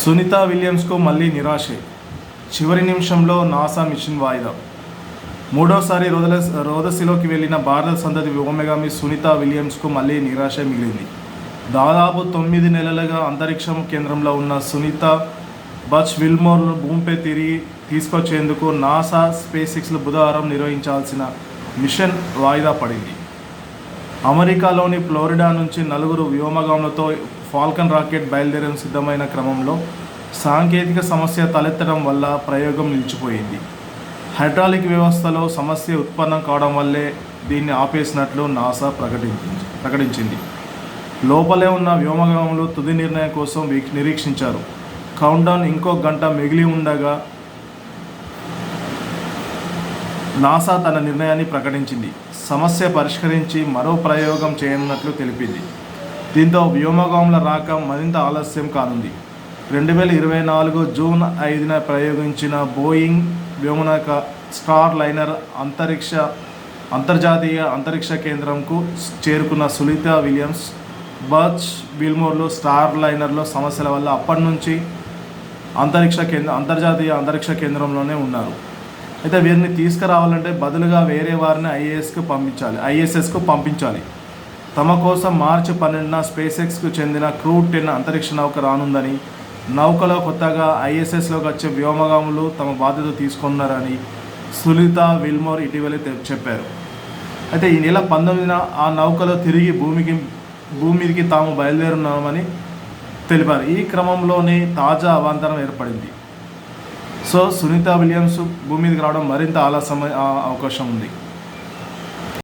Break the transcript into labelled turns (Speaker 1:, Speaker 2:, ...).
Speaker 1: సునీత విలియమ్స్కు మళ్ళీ నిరాశే. చివరి నిమిషంలో నాసా మిషన్ వాయిదా. మూడోసారి రోదల రోదసిలోకి వెళ్ళిన భారత సంతతి వ్యోమగామి సునీత విలియమ్స్కు మళ్ళీ నిరాశ మిగిలింది. దాదాపు తొమ్మిది నెలలుగా అంతరిక్షం కేంద్రంలో ఉన్న సునీత బచ్ విల్మోర్ భూమిపై తిరిగి తీసుకొచ్చేందుకు నాసా స్పేస్ బుధవారం నిర్వహించాల్సిన మిషన్ వాయిదా పడింది. అమెరికాలోని ఫ్లోరిడా నుంచి నలుగురు వ్యోమగాములతో ఫాల్కన్ రాకెట్ బయలుదేరడం సిద్ధమైన క్రమంలో సాంకేతిక సమస్య తలెత్తడం వల్ల ప్రయోగం నిలిచిపోయింది. హైడ్రాలిక్ వ్యవస్థలో సమస్య ఉత్పన్నం కావడం వల్లే దీన్ని ఆపేసినట్లు నాసా ప్రకటించింది ప్రకటించింది. లోపలే ఉన్న వ్యోమగాములు తుది నిర్ణయం కోసం నిరీక్షించారు. కౌంట్డౌన్ ఇంకో గంట మిగిలి ఉండగా నాసా తన నిర్ణయాన్ని ప్రకటించింది. సమస్య పరిష్కరించి మరో ప్రయోగం చేయనున్నట్లు తెలిపింది. దీంతో వ్యోమగాముల రాక మరింత ఆలస్యం కానుంది. రెండు వేల ఇరవై నాలుగు జూన్ ఐదున ప్రయోగించిన బోయింగ్ వ్యోమనౌక స్టార్ లైనర్ అంతరిక్ష అంతర్జాతీయ అంతరిక్ష కేంద్రంకు చేరుకున్న సునీత విలియమ్స్ బర్చ్ విల్మోర్లో స్టార్ లైనర్లో సమస్యల వల్ల అప్పటి నుంచి అంతరిక్ష కేంద్ర అంతర్జాతీయ అంతరిక్ష కేంద్రంలోనే ఉన్నారు. అయితే వీరిని తీసుకురావాలంటే బదులుగా వేరే వారిని ఐఏఎస్కు పంపించాలి ఐఎస్ఎస్కు పంపించాలి. తమ కోసం మార్చి పన్నెండున స్పేస్ ఎక్స్కు చెందిన క్రూ టెన్ అంతరిక్ష నౌక రానుందని నౌకలో కొత్తగా ఐఎస్ఎస్లోకి వచ్చే వ్యోమగాములు తమ బాధ్యత తీసుకున్నారని సునీత విల్మోర్ ఇటీవలే చెప్పారు. అయితే ఈ నెల పంతొమ్మిదిన ఆ నౌకలో తిరిగి భూమికి భూమికి తాము బయలుదేరున్నామని తెలిపారు. ఈ క్రమంలోనే తాజా అవాంతరం ఏర్పడింది. సో సునీత విలియమ్స్ భూమి మీదకి రావడం మరింత ఆలస్యం అవకాశం ఉంది.